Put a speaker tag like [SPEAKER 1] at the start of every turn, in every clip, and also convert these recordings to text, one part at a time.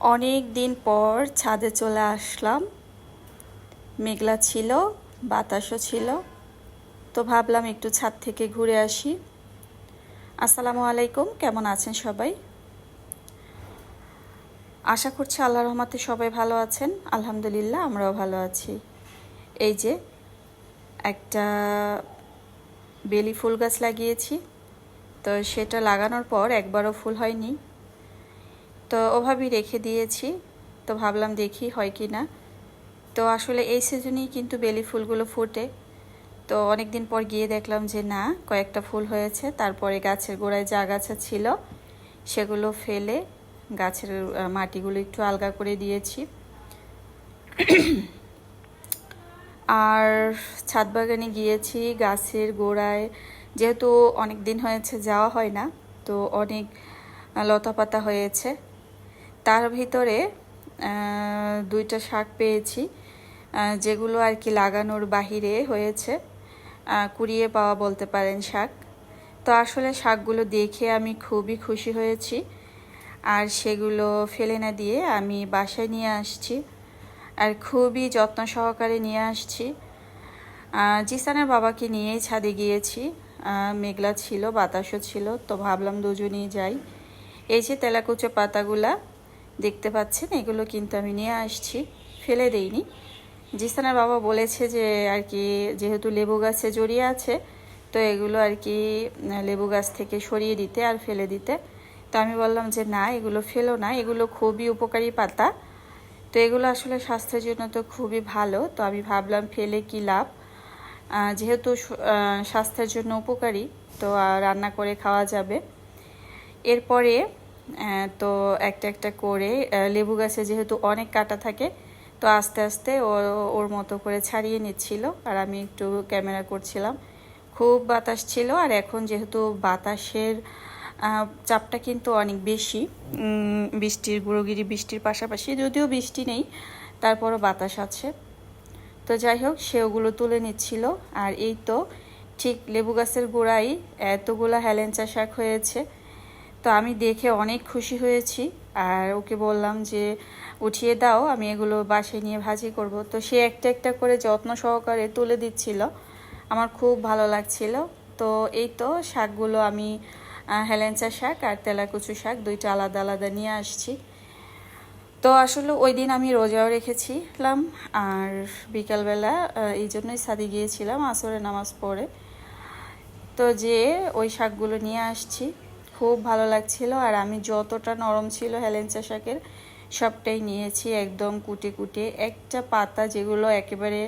[SPEAKER 1] অনেক দিন পর ছাদে চলে আসলাম। মেঘলা ছিল, বাতাসও ছিল। তো ভাবলাম একটু ছাদ থেকে ঘুরে আসি। আসসালামু আলাইকুম, কেমন আছেন সবাই? আশা করছি আল্লাহ রহমাতে সবাই ভালো আছেন। আলহামদুলিল্লাহ, আমরাও ভালো আছি। এই যে একটা বেলি ফুল গাছ লাগিয়েছি। তো সেটা লাগানোর পর একবারও ফুল হয়নি। তো ওভাবেই রেখে দিয়েছি। তো ভাবলাম দেখি হয় কি না। তো আসলে এই সিজনেই কিন্তু বেলি ফুলগুলো ফুটে। তো অনেক দিন পর গিয়ে দেখলাম যে না, কয়েকটা ফুল হয়েছে। তারপরে গাছের গোড়ায় যা গাছা ছিল, সেগুলো ফেলে গাছের মাটিগুলো একটু আলগা করে দিয়েছি। আর ছাদ বাগানে গিয়েছি, গাছের গোড়ায়। যেহেতু অনেক দিন হয়েছে, যাওয়া হয় না। তো অনেক লতা পাতা হয়েছে। তার ভিতরে দুইটা শাক পেয়েছি যেগুলো আর কি লাগানোর বাহিরে হয়েছে কুড়িয়ে পাওয়া বলতে পারেন শাক। তো আসলে শাকগুলো দেখে আমি খুবই খুশি হয়েছি। আর সেগুলো ফেলে না দিয়ে আমি বাসায় নিয়ে আসছি। আর খুবই যত্ন সহকারে নিয়ে আসছি। জিসানের বাবাকে নিয়েই ছাদে গিয়েছি। মেঘলা ছিল, বাতাসও ছিল, তো ভাবলাম দুজনেই যাই। এই যে তেলাকুচো পাতাগুলা দেখতে পাচ্ছেন, এগুলো কিন্তু আমি নিয়ে আসছি, ফেলে দেইনি। জিসানের বাবা বলেছে যে আর কি যেহেতু লেবু গাছে জড়িয়ে আছে, তো এগুলো আর কি লেবু গাছ থেকে সরিয়ে দিতে আর ফেলে দিতে। তো আমি বললাম যে না, এগুলো ফেলো না, এগুলো খুবই উপকারী পাতা। তো এগুলো আসলে স্বাস্থ্যের জন্য তো খুবই ভালো, তো আমি ভাবলাম ফেলে কি লাভ? যেহেতু স্বাস্থ্যের জন্য উপকারী, তো রান্না করে খাওয়া যাবে। এরপরে তো একটা একটা করে লেবু গাছে যেহেতু অনেক কাটা থাকে, তো আস্তে আস্তে ও, ওর মতো করে ছাড়িয়ে নিচ্ছিল আর আমি একটু ক্যামেরা করছিলাম। খুব বাতাস ছিল আর এখন যেহেতু বাতাসের চাপটা কিন্তু অনেক বেশি বৃষ্টির, গুঁড়োগিরি বৃষ্টির পাশাপাশি যদিও বৃষ্টি নেই, তারপরও বাতাস আছে। তো যাই হোক, সে ওগুলো তুলে নিচ্ছিল আর এই তো ঠিক লেবু গাছের গোড়াই এতগুলো হেলেঞ্চা শাক হয়েছে। তো আমি দেখে অনেক খুশি হয়েছি। আর ওকে বললাম যে, উঠিয়ে দাও, আমি এগুলো বাসায় নিয়ে ভাজি করব। তো সে একটা একটা করে যত্ন সহকারে তুলে দিচ্ছিল। আমার খুব ভালো লাগছিল। তো এই তো শাকগুলো আমি হেলেঞ্চা শাক আর তেলাকুচু শাক দুইটা আলাদা আলাদা নিয়ে আসছি। তো আসলে ওই দিন আমি রোজাও রেখেছিলাম। আর বিকালবেলা এই জন্যই সাদি গিয়েছিলাম আসরে নামাজ পড়ে। তো যে ওই শাকগুলো নিয়ে আসছি। খুব ভালো লাগছিল আর আমি যতটা নরম ছিল হেলেঞ্চা শাকের সবটাই নিয়েছি একদম কুটে কুটে। একটা পাতা যেগুলো একেবারে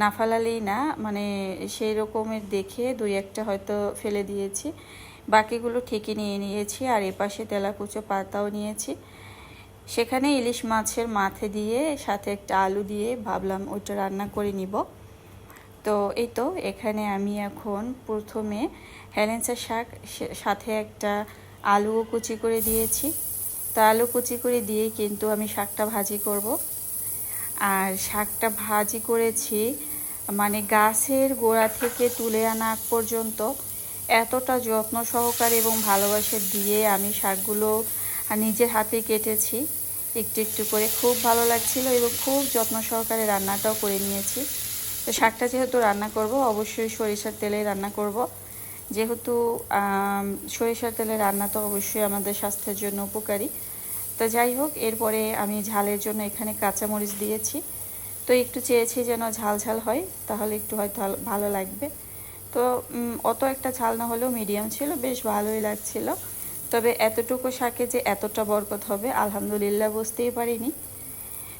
[SPEAKER 1] না ফালালেই না মানে সেই রকমের দেখে দুই একটা হয়তো ফেলে দিয়েছি। বাকিগুলো ঠেকে নিয়ে নিয়েছি আর এপাশে তেলাকুচো পাতাও নিয়েছি। সেখানে ইলিশ মাছের মাথে দিয়ে, সাথে একটা আলু দিয়ে ভাবলাম ওইটা রান্না করে নিব। তো এই তো, এখানে আমি এখন প্রথমে হেলেন্সা শাক সাথে একটা আলুও কুচি করে দিয়েছি। তো আলু কুচি করে দিয়ে কিন্তু আমি শাকটা ভাজি করব। আর শাকটা ভাজি করেছি মানে গাছের গোড়া থেকে তুলে আনা পর্যন্ত এতটা যত্ন সহকারে এবং ভালোবাসে দিয়ে আমি শাকগুলো নিজের হাতে কেটেছি। একটু একটু করে খুব ভালো লাগছিল এবং খুব যত্ন সহকারে রান্নাটাও করে নিয়েছি। তো শাকটা যেহেতু রান্না করব, অবশ্যই সরিষার তেলে রান্না করব। যেহেতু সরিষার তেলে রান্না তো অবশ্যই আমাদের স্বাস্থ্যের জন্য উপকারী। তো যাই হোক, এরপরে আমি ঝালের জন্য এখানে কাঁচামরিচ দিয়েছি। তো একটু চেয়েছি যেন ঝাল ঝাল হয়, তাহলে একটু হয়তো ভালো লাগবে। তো অত একটা ঝাল না হলেও মিডিয়াম ছিল, বেশ ভালোই লাগছিল। তবে এতটুকু শাকে যে এতটা বরকত হবে, আলহামদুলিল্লাহ বুঝতেই পারিনি।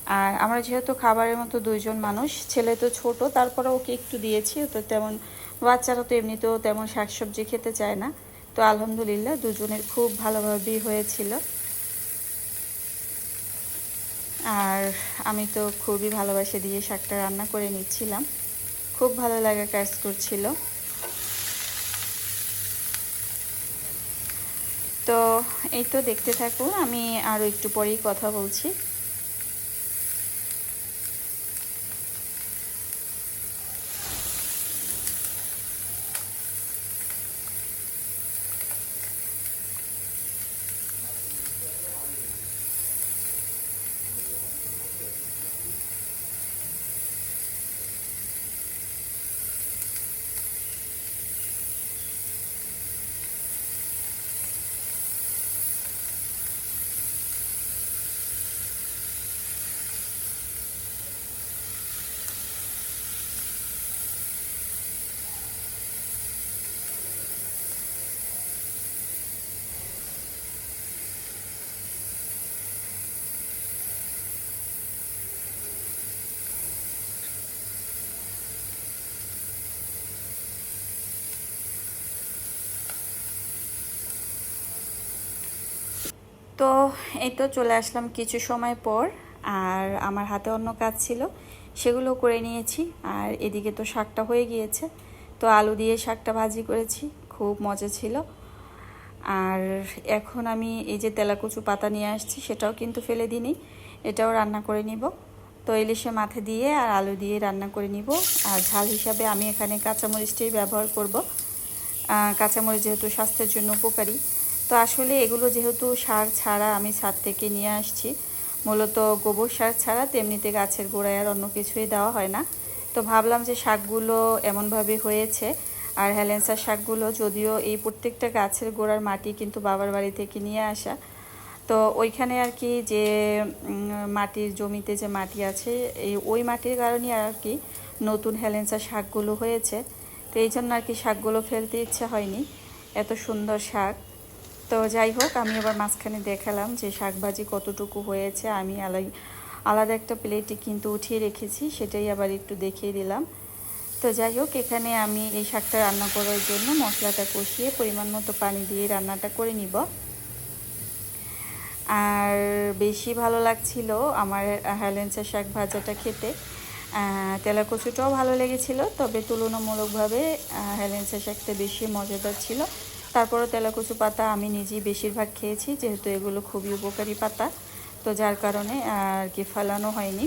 [SPEAKER 1] আর আমরা যেহেতু খাবারের মতো দুইজন মানুষ, ছেলে তো ছোট, তারপরে ওকে একটু দিয়েছি তো তেমন, বাচ্চারা তো এমনিতেও তেমন শাকসবজি খেতে চায় না। তো আলহামদুলিল্লাহ দুজনের খুব ভালোভাবেই হয়েছিল। আর আমি তো খুবই ভালোবাসে দিয়ে শাকটা রান্না করে নিচ্ছিলাম। খুব ভালো লাগা কাজ করছিল। তো এই তো দেখতে থাকুন, আমি আরও একটু পরেই কথা বলছি। এই তো চলে আসলাম কিছু সময় পর, আর আমার হাতে অন্য কাজ ছিল, সেগুলো করে নিয়েছি, আর এদিকে তো শাকটা হয়ে গিয়েছে, তো আলু দিয়ে শাকটা ভাজি করেছি, খুব মজা ছিল। আর এখন আমি এই যে তেলাকুচু পাতা নিয়ে আসছি, সেটাও কিন্তু ফেলে দিইনি, এটাও রান্না করে নিব। তো ইলিশে মাথা দিয়ে আর আলু দিয়ে রান্না করে নিব, আর ঝাল হিসাবে আমি এখানে কাঁচামরিচটাই ব্যবহার করব। কাঁচামরিচ যেহেতু স্বাস্থ্যের জন্য উপকারী তো আসলে এগুলো যেহেতু সার ছাড়া আমি ছাদ থেকে নিয়ে আসছি, মূলত গোবর সার ছাড়া তেমনিতে গাছের গোড়ায় আর অন্য কিছুই দেওয়া হয় না। তো ভাবলাম যে শাকগুলো এমনভাবে হয়েছে আর হেলেন্সার শাকগুলো যদিও এই প্রত্যেকটা গাছের গোড়ার মাটি কিন্তু বাবার বাড়ি থেকে নিয়ে আসা, তো ওইখানে আর কি যে মাটির জমিতে যে মাটি আছে, এই ওই মাটির কারণে আর কি নতুন হেলেন্সার শাকগুলো হয়েছে। তো এই জন্য আর কি শাকগুলো ফেলতে ইচ্ছা হয়নি। এত সুন্দর শাক। তো যাই হোক, আমি আবার মাঝখানে দেখালাম যে শাকভাজি কতটুকু হয়েছে। আমি আলাই, আলাদা একটা প্লেটে কিন্তু উঠিয়ে রেখেছি, সেটাই আবার একটু দেখিয়ে দিলাম। তো যাই হোক, এখানে আমি এই শাকটা রান্না করার জন্য মশলাটা কষিয়ে পরিমাণ মতো পানি দিয়ে রান্নাটা করে নিব। আর বেশি ভালো লাগছিল আমার হেলেন্সা শাক ভাজাটা খেতে। তেলা কচুটাও ভালো লেগেছিল, তবে তুলনামূলকভাবে হেলেন্সা শাকটা বেশি মজাদার ছিল। তারপরও তেলাকুচু পাতা আমি নিজেই বেশিরভাগ খেয়েছি, যেহেতু এগুলো খুবই উপকারী পাতা। তো যার কারণে আর কি ফেলানো হয়নি।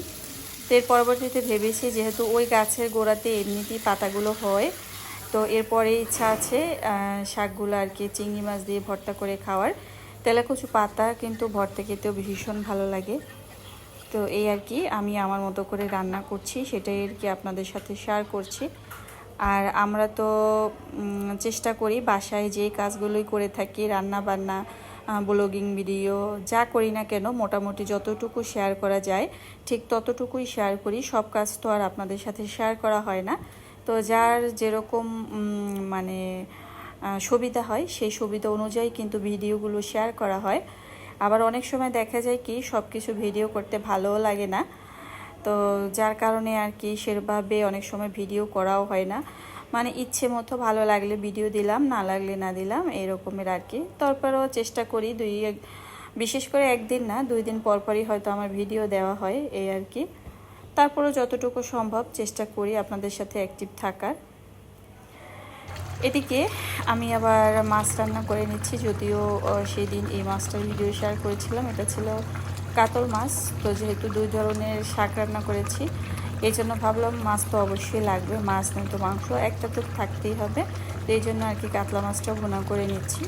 [SPEAKER 1] তো এর পরবর্তীতে ভেবেছি যেহেতু ওই গাছের গোড়াতে এমনিতেই পাতাগুলো হয়, তো এরপরে ইচ্ছা আছে শাকগুলো আর কি চিংড়ি মাছ দিয়ে ভর্তা করে খাওয়ার। তেলাকুচু পাতা কিন্তু ভর্তা খেতেও ভীষণ ভালো লাগে। তো এই আর কি আমি আমার মতো করে রান্না করছি, সেটাই আর কি আপনাদের সাথে শেয়ার করছি। আর আমরা তো চেষ্টা করি বাসায় যে কাজগুলোই করে থাকি রান্না বান্না ব্লগিং ভিডিও, যা করি না কেন, মোটামুটি যতটুকু শেয়ার করা যায়, ঠিক ততটুকুই শেয়ার করি। সব কাজ তো আর আপনাদের সাথে শেয়ার করা হয় না। তো যার যেরকম মানে সুবিধা হয়, সেই সুবিধা অনুযায়ী কিন্তু ভিডিওগুলো শেয়ার করা হয়। আবার অনেক সময় দেখা যায় কি সব কিছু ভিডিও করতে ভালোও লাগে না। তো যার কারণে আর কি সেভাবে অনেক সময় ভিডিও করাও হয় না। মানে ইচ্ছে মতো ভালো লাগলে ভিডিও দিলাম, না লাগলে না দিলাম, এরকমের আর কি। তারপরেও চেষ্টা করি দুই বিশেষ করে একদিন না, দুই দিন পরপরই হয়তো আমার ভিডিও দেওয়া হয়, এই আর কি। তারপরেও যতটুকু সম্ভব চেষ্টা করি আপনাদের সাথে অ্যাক্টিভ থাকার। এদিকে আমি আবার মাছ রান্না করে নিচ্ছি, যদিও সেই দিন এই মাছটার ভিডিও শেয়ার করেছিলাম। এটা ছিল কাতল মাছ, তো যেহেতু দুই ধরনের শাক রান্না করেছি, এই জন্য ভাবলাম মাছ তো অবশ্যই লাগবে, মাছ নেই তো মাংস, একটা তো থাকতেই হবে, তো এই জন্য আর কি কাতলা মাছটা বোনা করে নিচ্ছি।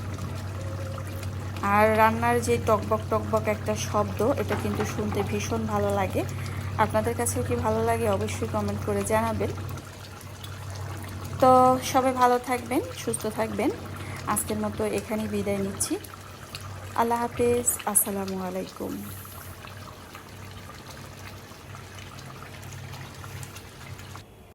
[SPEAKER 1] আর রান্নার যে টকবক টকবক একটা শব্দ, এটা কিন্তু শুনতে ভীষণ ভালো লাগে। আপনাদের কাছেও কি ভালো লাগে অবশ্যই কমেন্ট করে জানাবেন। তো সবাই ভালো থাকবেন, সুস্থ থাকবেন। আজকের মতো এখানেই বিদায় নিচ্ছি। আল্লাহ হাফেজ, আসসালামু আলাইকুম।